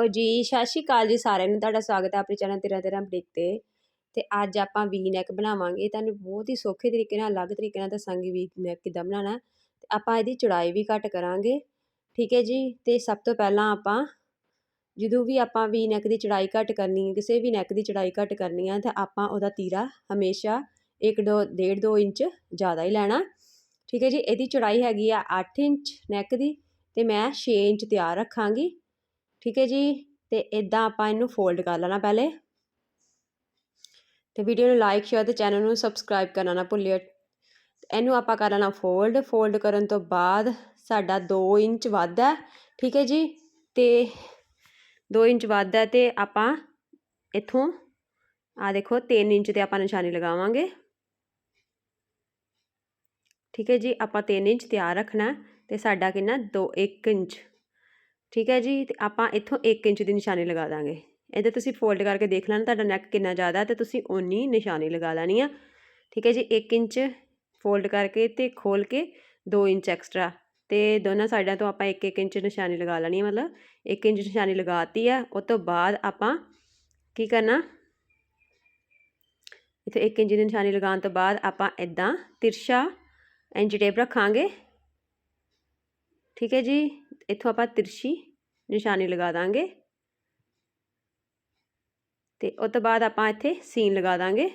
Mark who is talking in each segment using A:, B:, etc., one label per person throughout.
A: Hello ਜੀ, ਸਤਿ ਸ਼੍ਰੀ ਅਕਾਲ ਜੀ ਸਾਰਿਆਂ ਨੂੰ, ਤੁਹਾਡਾ ਸਵਾਗਤ ਹੈ ਆਪਣੇ ਚੈਨਲ ਤੇਰਾ ਤੇਰਾ ਬੁਟੀਕ ਤੇ। ਤੇ ਅੱਜ ਆਪਾਂ ਵੀ ਨੈਕ ਬਣਾਵਾਂਗੇ, ਤੁਹਾਨੂੰ ਬਹੁਤ ਹੀ ਸੌਖੇ ਤਰੀਕੇ ਨਾਲ, ਅਲੱਗ ਤਰੀਕੇ ਨਾਲ ਦੱਸਾਂਗੇ ਵੀ ਨੈਕ ਕਿੱਦਾਂ ਬਣਾਉਣਾ। ਤੇ ਆਪਾਂ ਇਹਦੀ ਚੌੜਾਈ ਵੀ ਘੱਟ ਕਰਾਂਗੇ, ਠੀਕ ਹੈ ਜੀ? ਤੇ ਸਭ ਤੋਂ ਪਹਿਲਾਂ ਆਪਾਂ, ਜਦੋਂ ਵੀ ਆਪਾਂ ਵੀ ਨੈਕ ਦੀ ਚੌੜਾਈ ਘੱਟ ਕਰਨੀ ਹੈ, ਕਿਸੇ ਵੀ ਨੈਕ ਦੀ ਚੌੜਾਈ ਘੱਟ ਕਰਨੀ ਹੈ, ਤਾਂ ਆਪਾਂ ਉਹਦਾ ਤੀਰਾ ਹਮੇਸ਼ਾ 1 2 1.5 2 ਇੰਚ ਜ਼ਿਆਦਾ ਹੀ ਲੈਣਾ। ਠੀਕ ਹੈ ਜੀ? ਇਹਦੀ ਚੌੜਾਈ ਹੈਗੀ ਆ 8 ਇੰਚ ਨੈਕ ਦੀ, ਤੇ ਮੈਂ 6 ਇੰਚ ਤਿਆਰ ਰੱਖਾਂਗੀ। ਠੀਕ ਹੈ ਜੀ, ਤੇ ਇਦਾਂ ਆਪਾਂ ਇਹਨੂੰ ਫੋਲਡ ਕਰ ਲੈਣਾ ਪਹਿਲੇ। ਤੇ ਵੀਡੀਓ ਨੂੰ ਲਾਈਕ ਸ਼ੇਅਰ ਤੇ ਚੈਨਲ ਨੂੰ ਸਬਸਕ੍ਰਾਈਬ ਕਰਨਾ ਨਾ ਭੁੱਲਿਓ। ਇਹਨੂੰ ਆਪਾਂ ਕਰ ਲੈਣਾ ਫੋਲਡ ਫੋਲਡ ਕਰਨ ਤੋਂ ਬਾਅਦ ਸਾਡਾ 2 ਇੰਚ ਵੱਧਦਾ ਠੀਕ ਹੈ ਜੀ। ਤੇ 2 ਇੰਚ ਵੱਧਦਾ ਹੈ ਤੇ ਆਪਾਂ ਇੱਥੋਂ ਆ ਦੇਖੋ 3 ਇੰਚ ਤੇ ਆਪਾਂ ਨਿਸ਼ਾਨੀ ਲਗਾਵਾਂਗੇ। ਠੀਕ ਹੈ ਜੀ, ਆਪਾਂ 3 ਇੰਚ ਤਿਆਰ ਰੱਖਣਾ ਤੇ ਸਾਡਾ ਕਿੰਨਾ? 2 1 ਇੰਚ। ਠੀਕ ਹੈ ਜੀ, ਤੇ ਆਪਾਂ ਇੱਥੋਂ 1 ਇੰਚ ਦੀ ਨਿਸ਼ਾਨੀ ਲਗਾ ਦਾਂਗੇ। ਇਹਦੇ ਤੁਸੀਂ ਫੋਲਡ ਕਰਕੇ ਦੇਖ ਲੈਣਾ, ਤੁਹਾਡਾ ਨੈਕ ਕਿੰਨਾ ਜ਼ਿਆਦਾ, ਤੇ ਤੁਸੀਂ ਓਨੀ ਨਿਸ਼ਾਨੀ ਲਗਾ ਲੈਣੀ ਆ। ਠੀਕ ਹੈ ਜੀ 1 ਇੰਚ ਫੋਲਡ ਕਰਕੇ ਤੇ ਖੋਲ ਕੇ 2 ਇੰਚ ਐਕਸਟਰਾ ਤੇ ਦੋਨਾਂ ਸਾਈਡਾਂ ਤੋਂ ਆਪਾਂ 1 1 ਇੰਚ ਨਿਸ਼ਾਨੀ ਲਗਾ ਲੈਣੀ ਹੈ ਮਤਲਬ 1 ਇੰਚ ਨਿਸ਼ਾਨੀ ਲਗਾਤੀ ਆ ਉਸ ਤੋਂ ਬਾਅਦ ਆਪਾਂ ਕੀ ਕਰਨਾ? ਇੱਥੇ 1 ਇੰਚ ਦੀ ਨਿਸ਼ਾਨੀ ਲਗਾਉਣ ਤੋਂ ਬਾਅਦ ਆਪਾਂ ਇਦਾਂ ਤਿਰਛਾ ਇੰਚ ਟੇਪ ਰੱਖਾਂਗੇ। ਠੀਕ ਹੈ ਜੀ, ਇੱਥੋਂ ਆਪਾਂ ਤਿਰਛੀ ਨਿਸ਼ਾਨੀ ਲਗਾ ਦਾਂਗੇ। ਤੇ ਉਸ ਤੋਂ ਬਾਅਦ ਆਪਾਂ ਇੱਥੇ ਸੀਨ ਲਗਾ ਦਾਂਗੇ।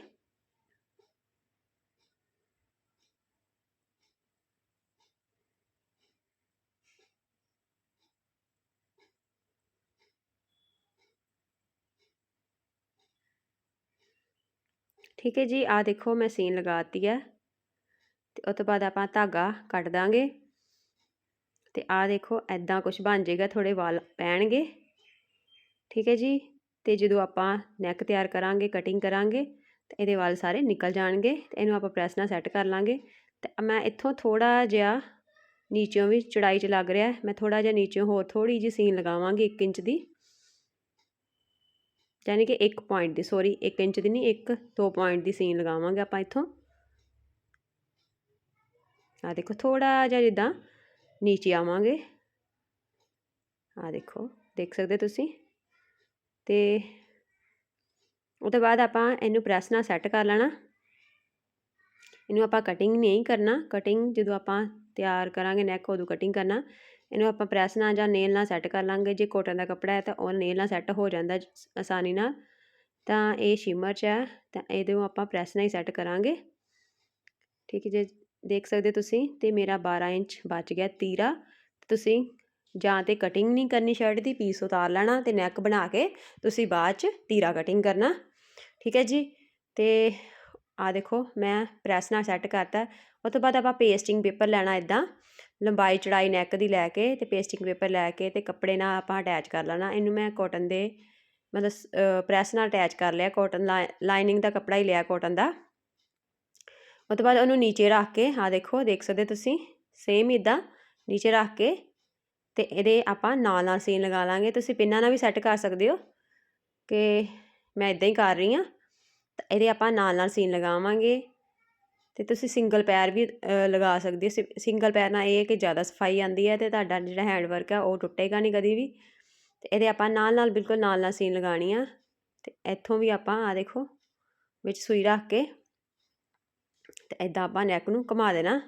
A: ਠੀਕ ਹੈ ਜੀ ਆ ਦੇਖੋ ਮੈਂ ਸੀਨ ਲਗਾਤੀ ਹੈ। ਤੇ ਉਸ ਤੋਂ ਬਾਅਦ ਆਪਾਂ ਧਾਗਾ ਕੱਟ ਦਾਂਗੇ। ਤੇ ਆਹ ਦੇਖੋ ਐਦਾਂ ਕੁਝ ਬਣ ਜਾਏਗਾ ਥੋੜੇ ਵਾਲ ਪੈਣਗੇ। ਠੀਕ ਹੈ ਜੀ? ਤੇ ਜਦੋਂ ਆਪਾਂ ਨੈਕ ਤਿਆਰ ਕਰਾਂਗੇ ਕਟਿੰਗ ਕਰਾਂਗੇ, ਤੇ ਇਹਦੇ ਵਾਲ ਸਾਰੇ ਨਿਕਲ ਜਾਣਗੇ ਤੇ ਇਹਨੂੰ ਆਪਾਂ ਪ੍ਰੈਸ ਨਾਲ ਸੈੱਟ ਕਰ ਲਾਂਗੇ। ਤੇ ਮੈਂ ਇੱਥੋਂ ਥੋੜਾ ਜਿਹਾ ਨੀਚੋਂ ਵੀ ਚੜਾਈ 'ਚ ਲੱਗ ਰਿਹਾ, ਮੈਂ ਥੋੜਾ ਜਿਹਾ ਨੀਚੋਂ ਹੋਰ ਥੋੜੀ ਜਿਹੀ ਸੀਨ ਲਗਾਵਾਂਗੀ 1 ਇੰਚ ਦੀ। ਯਾਨੀ ਕਿ 1 ਪੁਆਇੰਟ ਦੀ ਸੌਰੀ 1 ਇੰਚ ਦੀ ਨਹੀਂ 1 2 ਪੁਆਇੰਟ ਦੀ ਸੀਨ ਲਗਾਵਾਂਗੇ ਆਪਾਂ ਇੱਥੋਂ। ਆ ਦੇਖੋ ਥੋੜਾ ਜਿਹਾ ਜਿੱਦਾਂ ਨੀਚੇ ਆਵਾਂਗੇ। ਆ ਦੇਖੋ, ਦੇਖ ਸਕਦੇ ਤੁਸੀਂ? ਤੇ ਉਹ ਤੋਂ ਬਾਅਦ ਆਪਾਂ ਇਹਨੂੰ ਪ੍ਰੈਸ ਨਾਲ ਸੈੱਟ ਕਰ ਲੈਣਾ। ਇਹਨੂੰ ਆਪਾਂ ਕਟਿੰਗ ਨਹੀਂ ਕਰਨਾ। ਕਟਿੰਗ ਜਦੋਂ ਆਪਾਂ ਤਿਆਰ ਕਰਾਂਗੇ ਨੈਕ ਉਦੋਂ ਕਟਿੰਗ ਕਰਨਾ। ਇਹਨੂੰ ਆਪਾਂ ਪ੍ਰੈਸ ਨਾਲ ਜਾਂ ਨੇਲ ਨਾਲ ਸੈੱਟ ਕਰ ਲਾਂਗੇ। ਜੇ ਕੋਟਨ ਦਾ ਕੱਪੜਾ ਹੈ ਤਾਂ ਉਹ ਨੇਲ ਨਾਲ ਸੈੱਟ ਹੋ ਜਾਂਦਾ ਆਸਾਨੀ ਨਾਲ। ਤਾਂ ਇਹ ਸ਼ਿਮਰ ਚ ਹੈ। ਤਾਂ ਇਹਦੇ ਨੂੰ ਆਪਾਂ ਪ੍ਰੈਸ ਨਾਲ ਹੀ ਸੈੱਟ ਕਰਾਂਗੇ। ਠੀਕ ਹੈ ਜੇ। ਦੇਖ ਸਕਦੇ ਤੁਸੀਂ, ਤੇ ਮੇਰਾ 12 ਇੰਚ ਬਚ ਗਿਆ ਤੀਰਾ। ਤੁਸੀਂ ਜਾਂ ਤੇ ਕਟਿੰਗ ਨਹੀਂ ਕਰਨੀ ਸ਼ਰਟ ਦੀ ਪੀਸ ਉਤਾਰ ਲੈਣਾ ਤੇ ਨੈਕ ਬਣਾ ਕੇ ਤੁਸੀਂ ਬਾਅਦ ਚ ਤੀਰਾ ਕਟਿੰਗ ਕਰਨਾ। ਠੀਕ ਹੈ ਜੀ? ਤੇ ਆ ਦੇਖੋ, ਮੈਂ ਪ੍ਰੈਸ ਨਾਲ ਸੈੱਟ ਕਰਤਾ। ਉਸ ਤੋਂ ਬਾਅਦ ਆਪਾਂ ਪੇਸਟਿੰਗ ਪੇਪਰ ਲੈਣਾ ਇਦਾਂ ਲੰਬਾਈ ਚੜਾਈ ਨੈਕ ਦੀ ਲੈ ਕੇ ਤੇ ਪੇਸਟਿੰਗ ਪੇਪਰ ਲੈ ਕੇ ਤੇ ਕੱਪੜੇ ਨਾਲ ਆਪਾਂ ਅਟੈਚ ਕਰ ਲੈਣਾ। ਇਹਨੂੰ ਮੈਂ ਕਾਟਨ ਦੇ ਮਤਲਬ ਪ੍ਰੈਸ ਨਾਲ ਅਟੈਚ ਕਰ ਲਿਆ। ਕਾਟਨ ਲਾਈਨਿੰਗ ਦਾ ਕੱਪੜਾ ਹੀ ਲਿਆ ਕਾਟਨ ਦਾ। ਉਹ ਤੋਂ ਬਾਅਦ ਉਹਨੂੰ ਨੀਚੇ ਰੱਖ ਕੇ ਆ ਦੇਖੋ, ਦੇਖ ਸਕਦੇ ਤੁਸੀਂ ਸੇਮ ਇਦਾਂ ਨੀਚੇ ਰੱਖ ਕੇ ਤੇ ਇਹਦੇ ਆਪਾਂ ਨਾਲ ਨਾਲ ਸੀਨ ਲਗਾ ਲਾਂਗੇ। ਤੁਸੀਂ ਪਿੰਨਾਂ ਨਾਲ ਵੀ ਸੈੱਟ ਕਰ ਸਕਦੇ ਹੋ ਕਿ ਮੈਂ ਇਦਾਂ ਹੀ ਕਰ ਰਹੀ ਹਾਂ। ਤਾਂ ਇਹਦੇ ਆਪਾਂ ਨਾਲ ਨਾਲ ਸੀਨ ਲਗਾਵਾਂਗੇ ਤੇ ਤੁਸੀਂ ਸਿੰਗਲ ਪੈਰ ਵੀ ਲਗਾ ਸਕਦੇ ਹੋ। ਸਿੰਗਲ ਪੈਰ ਨਾਲ ਇਹ ਹੈ ਕਿ ਜ਼ਿਆਦਾ ਸਫ਼ਾਈ ਆਂਦੀ ਹੈ ਤੇ ਤੁਹਾਡਾ ਜਿਹੜਾ ਹੈਂਡ ਵਰਕ ਹੈ ਉਹ ਟੁੱਟੇਗਾ ਨਹੀਂ ਕਦੀ ਵੀ। ਤੇ ਇਹਦੇ ਆਪਾਂ ਨਾਲ ਨਾਲ, ਬਿਲਕੁਲ ਨਾਲ ਨਾਲ ਸੀਨ ਲਗਾਣੀ ਆ। ਤੇ ਇੱਥੋਂ ਵੀ ਆਪਾਂ ਆ ਦੇਖੋ, ਵਿੱਚ ਸੂਈ ਰੱਖ ਕੇ ਤੇ ਇਦਾਂ ਆਪਾਂ ਨੈਕ ਨੂੰ ਘੁਮਾ ਦੇਣਾ।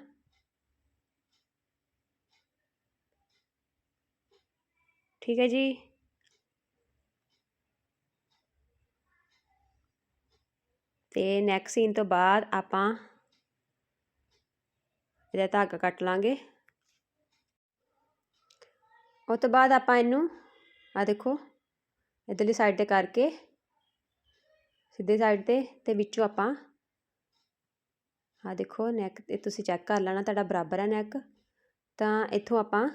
A: ਠੀਕ ਹੈ ਜੀ। ਤੇ ਨੈਕ ਸੀਨ ਤੋਂ ਬਾਅਦ ਆਪਾਂ ਇਹਦਾ ਧਾਗਾ ਕੱਟ ਲਾਂਗੇ। ਉਸ ਤੋਂ ਬਾਅਦ ਆਪਾਂ ਇਹਨੂੰ ਆ ਦੇਖੋ, ਇਧਰਲੀ ਸਾਈਡ ਤੇ ਕਰਕੇ, ਸਿੱਧੇ ਸਾਈਡ ਤੇ ਤੇ ਵਿੱਚੋਂ ਆਪਾਂ ਆ ਦੇਖੋ ਨੈਕ ਤੇ ਤੁਸੀਂ ਚੈੱਕ ਕਰ ਲੈਣਾ, ਤੁਹਾਡਾ ਬਰਾਬਰ ਹੈ ਨੈਕ ਤਾਂ ਇੱਥੋਂ ਆਪਾਂ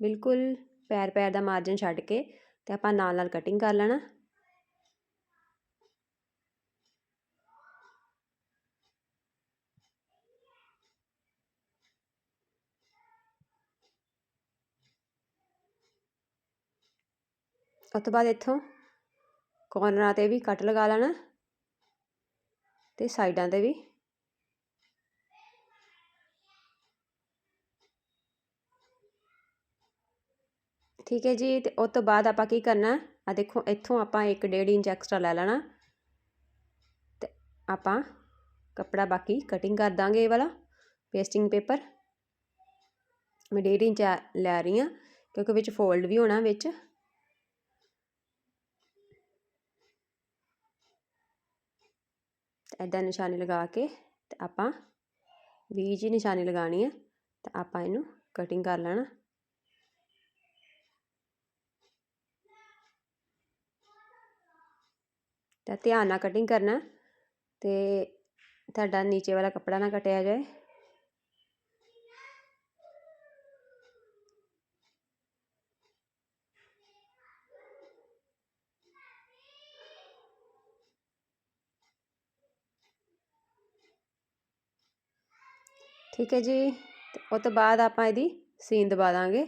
A: ਬਿਲਕੁਲ ਪੈਰ ਪੈਰ ਦਾ ਮਾਰਜਨ ਛੱਡ ਕੇ ਤੇ ਆਪਾਂ ਨਾਲ ਨਾਲ ਕਟਿੰਗ ਕਰ ਲੈਣਾ। ਉਸ ਤੋਂ ਬਾਅਦ ਇੱਥੋਂ ਕੋਰਨਰਾਂ ਤੇ ਵੀ ਕੱਟ ਲਗਾ ਲੈਣਾ ਤੇ ਸਾਈਡਾਂ ਤੇ ਵੀ। ਠੀਕ ਹੈ ਜੀ, ਤੇ ਉਸ ਤੋਂ ਬਾਅਦ ਆਪਾਂ ਕੀ ਕਰਨਾ? ਆ ਦੇਖੋ, ਇੱਥੋਂ ਆਪਾਂ 1.5 ਇੰਚ ਐਕਸਟਰਾ ਲੈ ਲੈਣਾ। ਤੇ ਆਪਾਂ ਕੱਪੜਾ ਬਾਕੀ ਕਟਿੰਗ ਕਰ ਦਾਂਗੇ ਇਹ ਵਾਲਾ ਪੇਸਟਿੰਗ ਪੇਪਰ ਮੈਂ 1.5 ਇੰਚ ਲੈ ਰਹੀ ਹਾਂ, ਕਿਉਂਕਿ ਵਿੱਚ ਫੋਲਡ ਵੀ ਹੋਣਾ ਵਿੱਚ। ਐਦਾਂ ਨਿਸ਼ਾਨੀ ਲਗਾ ਕੇ ਤੇ ਆਪਾਂ ਵੀ ਜੀ ਨਿਸ਼ਾਨੀ ਲਗਾਣੀ ਹੈ, ਤਾਂ ਆਪਾਂ ਇਹਨੂੰ ਕਟਿੰਗ ਕਰ ਲੈਣਾ। ਤਾਂ ਧਿਆਨ ਨਾਲ ਕਟਿੰਗ ਕਰਨਾ ਤੇ ਤੁਹਾਡਾ ਨੀਚੇ ਵਾਲਾ ਕੱਪੜਾ ਨਾ ਕਟਿਆ ਜਾਏ। ਠੀਕ ਹੈ ਜੀ ਉਹ ਤੋਂ ਬਾਅਦ ਆਪਾਂ ਇਹਦੀ ਸੀਨ ਦਬਾ ਦਾਂਗੇ।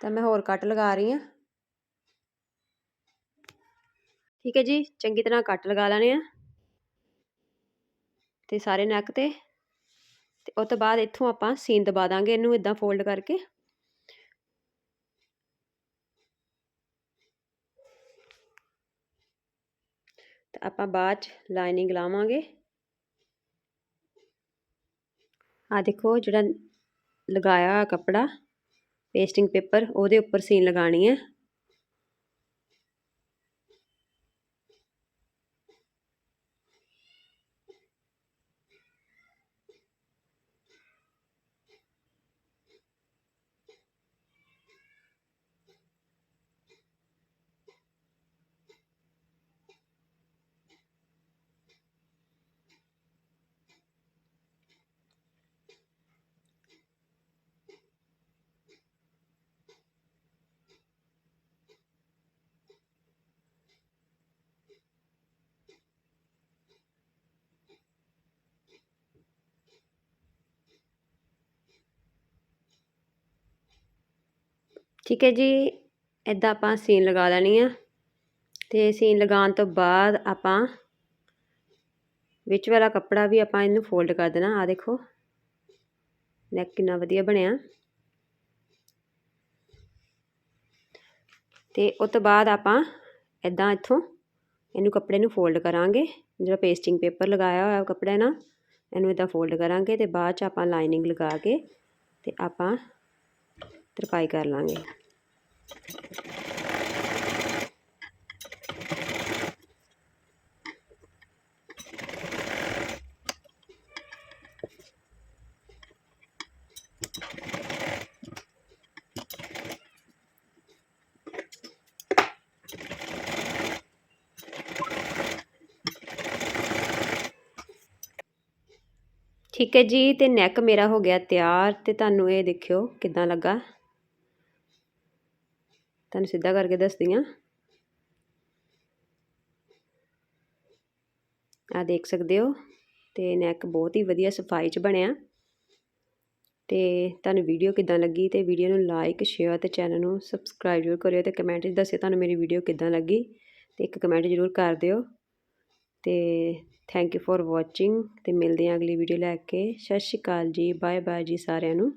A: ਤਾਂ ਮੈਂ ਹੋਰ ਕੱਟ ਲਗਾ ਰਹੀ ਹਾਂ। ਠੀਕ ਹੈ ਜੀ, ਚੰਗੀ ਤਰ੍ਹਾਂ ਕੱਟ ਲਗਾ ਲੈਣੇ ਆ ਤੇ ਸਾਰੇ ਨੈਕ ਤੇ ਤੇ ਉਸ ਤੋਂ ਬਾਅਦ ਇੱਥੋਂ ਆਪਾਂ ਸੀਨ ਦਬਾ ਦਾਂਗੇ ਇਹਨੂੰ ਇਦਾਂ ਫੋਲਡ ਕਰਕੇ। ਤਾਂ ਆਪਾਂ ਬਾਅਦ ਚ ਲਾਈਨਿੰਗ ਲਾਵਾਂਗੇ। ਆ ਦੇਖੋ ਜਿਹੜਾ ਲਗਾਇਆ ਕੱਪੜਾ ਪੇਸਟਿੰਗ ਪੇਪਰ ਉਹਦੇ ਉੱਪਰ ਸੀਨ ਲਗਾਣੀ ਹੈ। ਠੀਕ ਹੈ ਜੀ ਇਦਾਂ ਆਪਾਂ ਸੀਨ ਲਗਾ ਲੈਣੀ ਆ। ਤੇ ਸੀਨ ਲਗਾਉਣ ਤੋਂ ਬਾਅਦ ਆਪਾਂ ਵਿੱਚ ਵਾਲਾ ਕੱਪੜਾ ਵੀ ਆਪਾਂ ਇਹਨੂੰ ਫੋਲਡ ਕਰ ਦੇਣਾ ਆ ਦੇਖੋ। ਨੈਕ ਕਿੰਨਾ ਵਧੀਆ ਬਣਿਆ। ਤੇ ਉਸ ਤੋਂ ਬਾਅਦ ਆਪਾਂ ਇਦਾਂ ਇੱਥੋਂ ਇਹਨੂੰ ਕੱਪੜੇ ਨੂੰ ਫੋਲਡ ਕਰਾਂਗੇ। ਜਿਹੜਾ ਪੇਸਟਿੰਗ ਪੇਪਰ ਲਗਾਇਆ ਹੋਇਆ ਕੱਪੜੇ ਨਾਲ ਇਹਨੂੰ ਇਦਾਂ ਫੋਲਡ ਕਰਾਂਗੇ ਤੇ ਬਾਅਦ ਚ ਆਪਾਂ ਲਾਈਨਿੰਗ ਲਗਾ ਕੇ ਤੇ ਆਪਾਂ ਤਰਪਾਈ ਕਰ ਲਾਂਗੇ। ਠੀਕ ਹੈ ਜੀ, ਤੇ ਨੈਕ ਮੇਰਾ ਹੋ ਗਿਆ ਤਿਆਰ, ਤੇ ਤੁਹਾਨੂੰ ਇਹ ਦੇਖਿਓ ਕਿਦਾਂ ਲੱਗਾ। ਤੁਹਾਨੂੰ ਸਿੱਧਾ ਕਰਕੇ ਦੱਸਦੀ ਆ। ਆ ਦੇਖ ਸਕਦੇ ਹੋ, ਤੇ ਨੈਕ ਬਹੁਤ ਹੀ ਵਧੀਆ ਸਫ਼ਾਈ 'ਚ ਬਣਿਆ। ਤੇ ਤੁਹਾਨੂੰ ਵੀਡੀਓ ਕਿੱਦਾਂ ਲੱਗੀ ਤੇ ਵੀਡੀਓ ਨੂੰ ਲਾਈਕ ਸ਼ੇਅਰ ਤੇ ਚੈਨਲ ਨੂੰ ਸਬਸਕ੍ਰਾਈਬ ਜ਼ਰੂਰ ਕਰਿਓ ਤੇ ਕਮੈਂਟ 'ਚ ਦੱਸਿਓ ਤੁਹਾਨੂੰ ਮੇਰੀ ਵੀਡੀਓ ਕਿੱਦਾਂ ਲੱਗੀ ਤੇ ਇੱਕ ਕਮੈਂਟ ਜ਼ਰੂਰ ਕਰ ਦਿਓ। ਤੇ ਥੈਂਕ ਯੂ ਫॉर ਵਾਚਿੰਗ ਤੇ ਮਿਲਦੇ ਹਾਂ ਅਗਲੀ ਵੀਡੀਓ ਲੈ ਕੇ। ਸਤਿ ਸ਼੍ਰੀ ਅਕਾਲ ਜੀ ਬਾਏ ਬਾਏ ਜੀ ਸਾਰਿਆਂ ਨੂੰ।